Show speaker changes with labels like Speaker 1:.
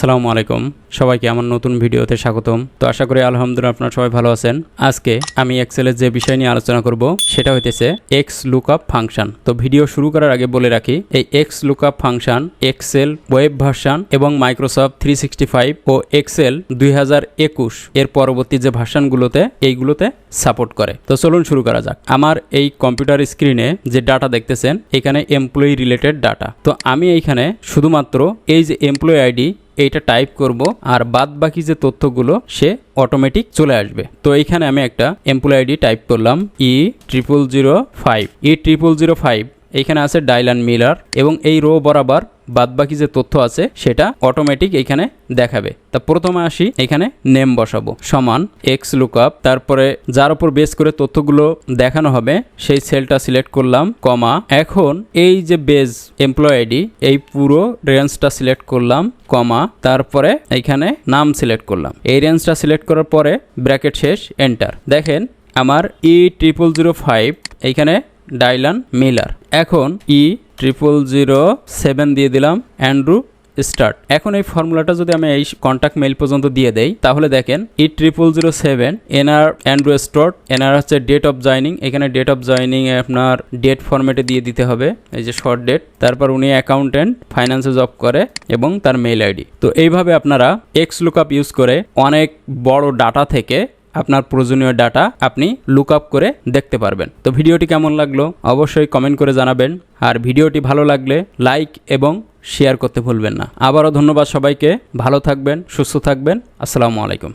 Speaker 1: আসসালামু আলাইকুম। সবাইকে আমার নতুন ভিডিওতে স্বাগতম। তো আশা করি আলহামদুলিল্লাহ আপনারা সবাই ভালো আছেন। আজকে আমি এক্সেলের যে বিষয় নিয়ে আলোচনা করব, সেটা হইতেছে এক্স লুকআপ ফাংশন তো ভিডিও শুরু করার আগে বলে রাখি, এই X lookup function Excel web version এবং মাইক্রোসফট থ্রি ও এক্সেল দুই হাজার একুশ এর পরবর্তী যে ভার্সনগুলোতে এইগুলোতে সাপোর্ট করে। তো চলুন শুরু করা যাক। আমার এই কম্পিউটার স্ক্রিনে যে ডাটা দেখতেছেন, এখানে এমপ্লয়ি রিলেটেড ডাটা তো আমি এইখানে শুধুমাত্র এই যে এমপ্লয়ি আইডি এইটা টাইপ করব আর বাদ বাকি যে তথ্যগুলো, সে অটোমেটিক চলে আসবে। তো এইখানে আমি একটা এমপ্লয়ি আইডি টাইপ করলাম E triple zero five E triple zero five এইখানে আছে ডাইলান মিলার এবং এই রো বরাবর বাদবাকি যে তথ্য আছে সেটা অটোমেটিক এইখানে দেখাবে। তা প্রথমে আসি, এখানে নেম বসাবো। সমান এক্স লুকআপ তারপরে যার উপর বেস করে তথ্যগুলো দেখানো হবে, সেই সেলটা সিলেক্ট করলাম, কমা। এখন এই যে বেজ এমপ্লয় আইডি এই পুরো রেঞ্জটা সিলেক্ট করলাম, কমা। তারপরে এইখানে নাম সিলেক্ট করলাম। এই রেঞ্জটা সিলেক্ট করার পরে ব্র্যাকেট শেষ এন্টার দেখেন, আমার ই ট্রিপল জিরো ফাইভ এইখানে ডাইলান মিলার। এখন ই ট্রিপল জিরো সেভেন দিয়ে দিলাম অ্যান্ড্রু স্টার্ট এখন এই ফর্মুলাটা যদি আমি এই কন্ট্যাক্ট মেইল পর্যন্ত দিয়ে দেই, তাহলে দেখেন E triple zero seven NR Andrew Stott NR হচ্ছে ডেট অফ জয়নিং এখানে ডেট অফ জয়নিং আপনার ডেট ফরম্যাটে দিয়ে দিতে হবে, এই যে শর্ট ডেট তারপর উনি অ্যাকাউন্টেন্ট ফাইন্যান্সে জব করে এবং তার মেইল আইডি তো এইভাবে আপনারা এক্স লুকআপ ইউজ করে অনেক বড় ডাটা থেকে আপনার প্রয়োজনীয় ডাটা আপনি লুক আপ করে দেখতে পারবেন। তো ভিডিওটি কেমন লাগল অবশ্যই কমেন্ট করে জানাবেন। আর ভিডিওটি ভালো লাগলে লাইক এবং শেয়ার করতে ভুলবেন না। আবারও ধন্যবাদ সবাইকে। ভালো থাকবেন, সুস্থ থাকবেন। আসসালামু আলাইকুম।